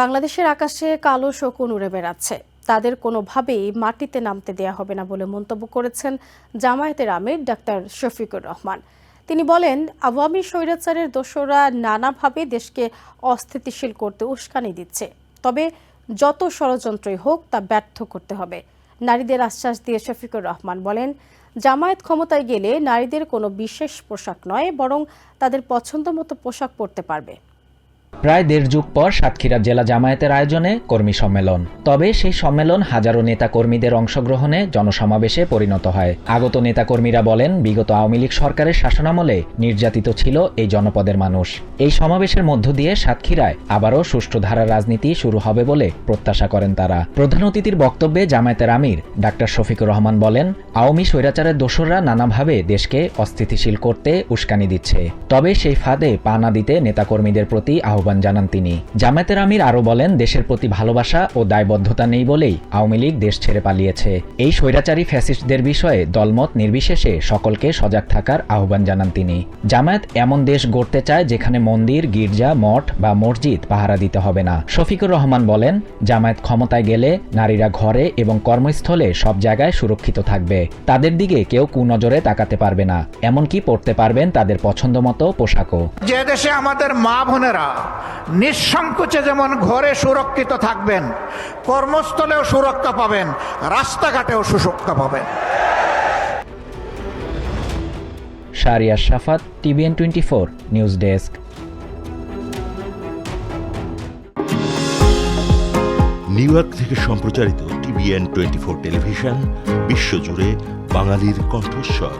বাংলাদেশের আকাশে কালো শকুন উড়ে বেড়াচ্ছে। তাদের কোনোভাবেই মাটিতে নামতে দেয়া হবে না বলে মন্তব্য করেছেন জামায়াতের আমির ডাক্তার শফিকুর রহমান। তিনি বলেন, আওয়ামী স্বৈরাচারের দোসররা নানাভাবে দেশকে অস্থিতিশীল করতে উস্কানি দিচ্ছে। তবে যত ষড়যন্ত্রই হোক, তা ব্যর্থ করতে হবে। নারীদের আশ্বাস দিয়ে শফিকুর রহমান বলেন, জামায়াত ক্ষমতায় গেলে নারীদের কোনো বিশেষ পোশাক নয়, বরং তাদের পছন্দ মতো পোশাক পরতে পারবে। প্রায় দেড় যুগ পর সাতক্ষীরা জেলা জামায়াতের আয়োজনে কর্মী সম্মেলন। তবে সেই সম্মেলন হাজারো নেতা কর্মীদের অংশগ্রহণে জনসমাবেশে পরিণত হয়। আগত নেতাকর্মীরা বলেন, বিগত আওয়ামী লীগ সরকারের শাসনামলে নির্যাতিত ছিল এই জনপদের মানুষ। এই সমাবেশের মধ্য দিয়ে সাতক্ষীরায় আবারও সুষ্ঠু ধারা রাজনীতি শুরু হবে বলে প্রত্যাশা করেন তারা। প্রধান অতিথির বক্তব্যে জামায়াতের আমির ডাক্তার শফিকুর রহমান বলেন, আওয়ামী স্বৈরাচারের দোসররা নানাভাবে দেশকে অস্থিতিশীল করতে উস্কানি দিচ্ছে। তবে সেই ফাঁদে পা না দিতে নেতাকর্মীদের প্রতি আহ্বান জানান তিনি। জামায়াতের আমির আরও বলেন, দেশের প্রতি ভালোবাসা ও দায়বদ্ধতা নেই বলেই আওয়ামী লীগ দেশ ছেড়ে পালিয়েছে। এই স্বৈরাচারী ফ্যাসিস্টদের বিষয়ে দলমত নির্বিশেষে সকলকে সজাগ থাকার আহ্বান জানান তিনি। জামায়াত এমন দেশ গড়তে চায় যেখানে মন্দির, গির্জা, মঠ বা মসজিদ পাহারা দিতে হবে না। শফিকুর রহমান বলেন, জামায়াত ক্ষমতায় গেলে নারীরা ঘরে এবং কর্মস্থলে সব জায়গায় সুরক্ষিত থাকবে। তাদের দিকে কেউ কুনজরে তাকাতে পারবে না। এমনকি পড়তে পারবেন তাদের পছন্দমতো পোশাকও। যে দেশে আমাদের মা বোনেরা নিঃসংকোচে যেমন ঘরে সুরক্ষিত থাকবেন কর্মস্থলেও সুরক্ষা পাবেন রাস্তাঘাটেও সুরক্ষা পাবেন। Shariya Shafat TVN twenty four news desk. New York সম্প্রচারিত টিভিএন টোয়েন্টি ফোর টেলিভিশন বিশ্বজুড়ে বাঙালির কণ্ঠস্বর।